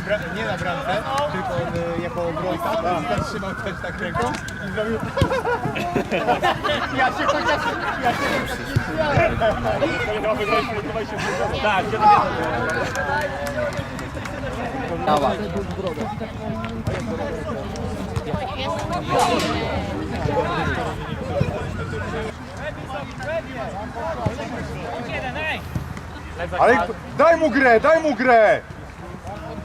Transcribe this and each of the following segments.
piłkę, tylko on y, jako obrońca, tak. trzymał też tak ręką i zrobił... ja się chociaż... Ja się chociaż nie. Tak, Dała. Ale daj mu grę, daj mu grę!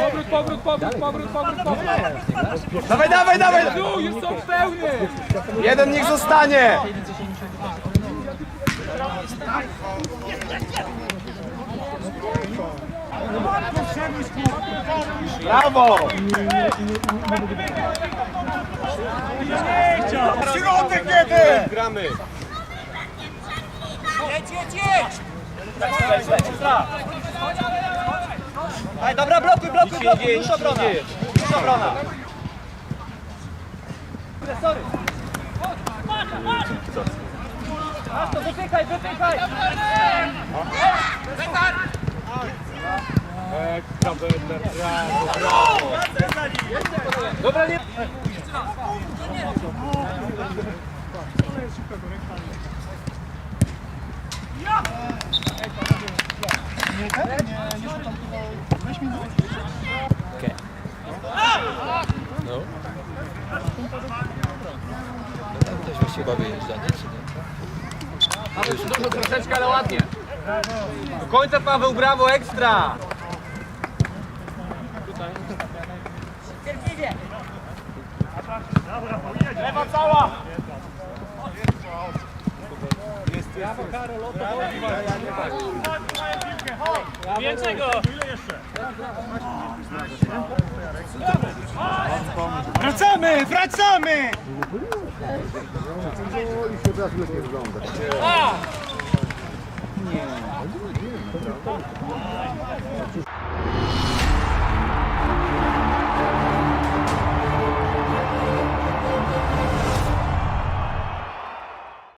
Powrót, powrót, powrót, powrót, powrót, powrót. Dawaj, dawaj, dawaj! Tu, już są pełny. Jeden niech zostanie! Brawo! Środek jeden! Gramy! Aj, dobra, blokuj, blokuj, blokuj, już obrona. Już obrona. Sorry. Masz to, wypychaj, wypychaj. Dobra, nie... Właściwie bawi jeżdża, nie? Czy nie? Mamy tu dużo troszeczkę, ale ładnie. Do końca Paweł, brawo, ekstra. Lewa cała. Więcej go! Wracamy, wracamy! I się teraz lepiej wygląda.